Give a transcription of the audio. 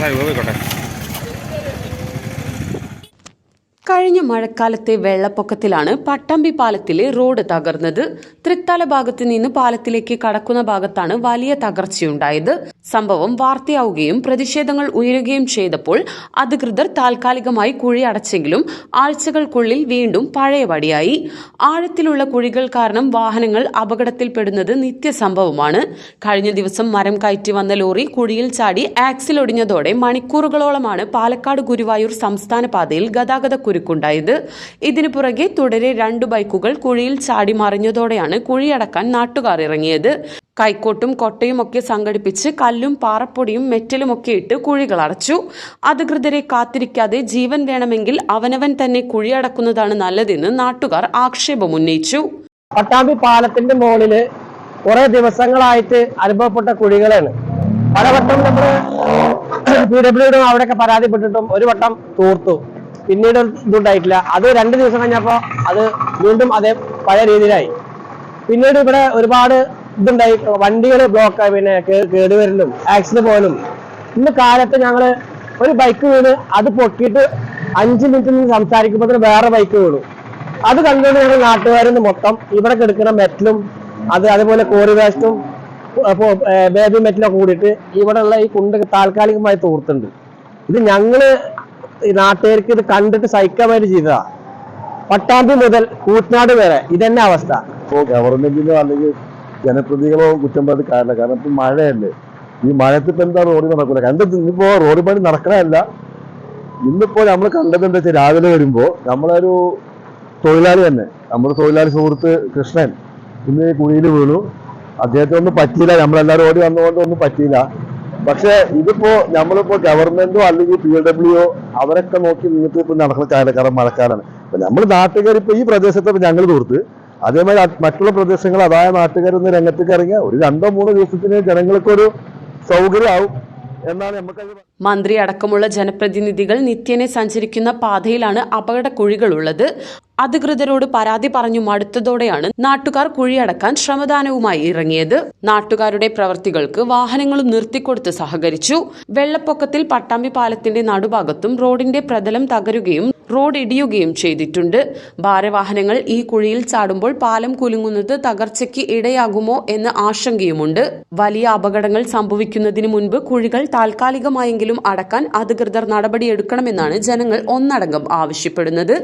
还有个，这个。കഴിഞ്ഞ മഴക്കാലത്തെ വെള്ളപ്പൊക്കത്തിലാണ് Pattambi പാലത്തിലെ road തകർന്നത്. തൃത്താല ഭാഗത്ത് നിന്ന് പാലത്തിലേക്ക് കടക്കുന്ന ഭാഗത്താണ് വലിയ തകർച്ചയുണ്ടായത്. സംഭവം വാർത്തയാവുകയും പ്രതിഷേധങ്ങൾ ഉയരുകയും ചെയ്തപ്പോൾ അധികൃതർ താൽക്കാലികമായി കുഴി അടച്ചെങ്കിലും ആഴ്ചകൾക്കുള്ളിൽ വീണ്ടും പഴയപടിയായി ആഴത്തിലുള്ള കുഴികൾ കാരണം വാഹനങ്ങൾ അപകടത്തിൽപ്പെടുന്നത് നിത്യസംഭവമാണ്. കഴിഞ്ഞ ദിവസം മരം കയറ്റി വന്ന ലോറി കുഴിയിൽ ചാടി ആക്സിൽ ഒടിഞ്ഞതോടെ മണിക്കൂറുകളോളമാണ് പാലക്കാട് ഗുരുവായൂർ സംസ്ഥാന പാതയിൽ ഗതാഗത കുരുക്കുണ്ടായത് ഇതിനു പുറകെ തുടരെ രണ്ടു ബൈക്കുകൾ കുഴിയിൽ ചാടി മറിഞ്ഞതോടെയാണ് കുഴിയടക്കാൻ നാട്ടുകാർ ഇറങ്ങിയത്. കൈക്കോട്ടും കൊട്ടയും ഒക്കെ സംഘടിപ്പിച്ച് കല്ലും പാറപ്പൊടിയും മെറ്റലും ഒക്കെ ഇട്ട് കുഴികൾ അടച്ചു. അധികൃതരെ കാത്തിരിക്കാതെ ജീവൻ വേണമെങ്കിൽ അവനവൻ തന്നെ കുഴിയടക്കുന്നതാണ് നല്ലതെന്ന് നാട്ടുകാർ ആക്ഷേപം ഉന്നയിച്ചു. പട്ടാമ്പി പാലത്തിന്റെ മുകളിൽ കുറെ ദിവസങ്ങളായിട്ട് അനുഭവപ്പെട്ട കുഴികളാണ്. പലവട്ടം നമ്മൾ പി ഡബ്ല്യുഡിയും അവിടെയൊക്കെ പരാതിപ്പെട്ടിട്ടും ഒരു വട്ടം തൂർത്തു. പിന്നീട് ഇതുണ്ടായിട്ടില്ല. അത് രണ്ട് ദിവസം കഴിഞ്ഞപ്പോ അത് വീണ്ടും അതേ പഴയ രീതിയിലായി. പിന്നീട് ഇവിടെ ഒരുപാട് ഇതുണ്ടായി. വണ്ടികൾ ബ്ലോക്ക് ആയി. പിന്നെ കേടുവരലും ആക്സിഡന്റ് പോലും ഇന്ന് കാലത്ത് ഞങ്ങൾ ഒരു ബൈക്ക് വീണ് അത് പൊക്കിയിട്ട് അഞ്ച് മിനിറ്റ് നിന്ന് സംസാരിക്കുമ്പോൾ വേറെ ബൈക്ക് വീണു. അത് കണ്ടുകൊണ്ട് ഞങ്ങൾ നാട്ടുകാരിൽ നിന്ന് മൊത്തം ഇവിടെ കിടക്കുന്ന മെറ്റലും അത് അതേപോലെ കോറി വേസ്റ്റും ബേബി മെറ്റലൊക്കെ കൂടിയിട്ട് ഇവിടെ ഉള്ള ഈ കുണ്ട് താൽക്കാലികമായി തൂർത്തുണ്ട് ഇത് ഞങ്ങൾ ഈ നാട്ടുകാർക്ക് ഇത് കണ്ടിട്ട് സഹിക്കാൻ വേണ്ടി ചെയ്തതാ. പട്ടാമ്പി മുതൽ കൂട്ടനാട് വരെ. ഇതന്നെ അവസ്ഥ. ഇപ്പോൾ ഗവൺമെന്റിനോ അല്ലെങ്കിൽ ജനപ്രതികളോ കുറ്റം പറഞ്ഞിട്ട് കാര്യമില്ല. കാരണം ഇപ്പം മഴയല്ലേ. ഈ മഴയത്ത് എന്താ റോഡ് നടക്കൂല? കണ്ടത് ഇന്നിപ്പോ റോഡ് പണി നടക്കണമല്ല ഇന്നിപ്പോ നമ്മൾ കണ്ടത് എന്താ വെച്ചാൽ രാവിലെ വരുമ്പോ നമ്മളൊരു തൊഴിലാളി തന്നെ. നമ്മുടെ തൊഴിലാളി സുഹൃത്ത് കൃഷ്ണൻ. ഇന്ന് കുഴിയിൽ വീണു. അദ്ദേഹത്തെ ഒന്നും പറ്റിയില്ല. നമ്മളെല്ലാവരും ഓടി വന്നുകൊണ്ട് ഒന്നും പറ്റിയില്ല. പക്ഷെ ഇതിപ്പോ നമ്മളിപ്പോ ഗവൺമെന്റോ അല്ലെങ്കിൽ പി ഡബ്ല്യു അവരൊക്കെ നോക്കി നിന്നിട്ട് ഇപ്പൊ നടക്കുന്ന കാലം കാരണം മഴക്കാലാണ്. അപ്പൊ നമ്മൾ നാട്ടുകാർ ഇപ്പൊ ഈ പ്രദേശത്ത് ഞങ്ങൾ തോർത്ത് അതേമാതിരി മറ്റുള്ള പ്രദേശങ്ങൾ അതായ നാട്ടുകാരൊന്ന് രംഗത്തേക്ക് ഇറങ്ങിയ ഒരു രണ്ടോ മൂന്നോ ദിവസത്തിന് ജനങ്ങൾക്കൊരു സൗകര്യമാവും മന്ത്രി അടക്കമുള്ള ജനപ്രതിനിധികൾ നിത്യേനെ സഞ്ചരിക്കുന്ന പാതയിലാണ് അപകട കുഴികളുള്ളത് അധികൃതരോട് പരാതി പറഞ്ഞു മടുത്തതോടെയാണ് നാട്ടുകാർ കുഴിയടക്കാൻ ശ്രമദാനവുമായി ഇറങ്ങിയത്. നാട്ടുകാരുടെ പ്രവർത്തികൾക്ക് വാഹനങ്ങളും നിർത്തിക്കൊടുത്ത് സഹകരിച്ചു. വെള്ളപ്പൊക്കത്തിൽ പട്ടാമ്പി പാലത്തിന്റെ നടുഭാഗത്തും റോഡിന്റെ പ്രതലം തകരുകയും റോഡ് ഇടിയുകയും ചെയ്തിട്ടുണ്ട്. ഭാരവാഹനങ്ങൾ ഈ കുഴിയിൽ ചാടുമ്പോൾ പാലം കുലുങ്ങുന്നത് തകർച്ചയ്ക്ക് ഇടയാകുമോ എന്ന ആശങ്കയുമുണ്ട്. വലിയ അപകടങ്ങൾ സംഭവിക്കുന്നതിന് മുൻപ് കുഴികൾ താൽക്കാലികമായെങ്കിലും അടക്കാൻ അധികൃതർ നടപടിയെടുക്കണമെന്നാണ് ജനങ്ങൾ ഒന്നടങ്കം ആവശ്യപ്പെടുന്നത്.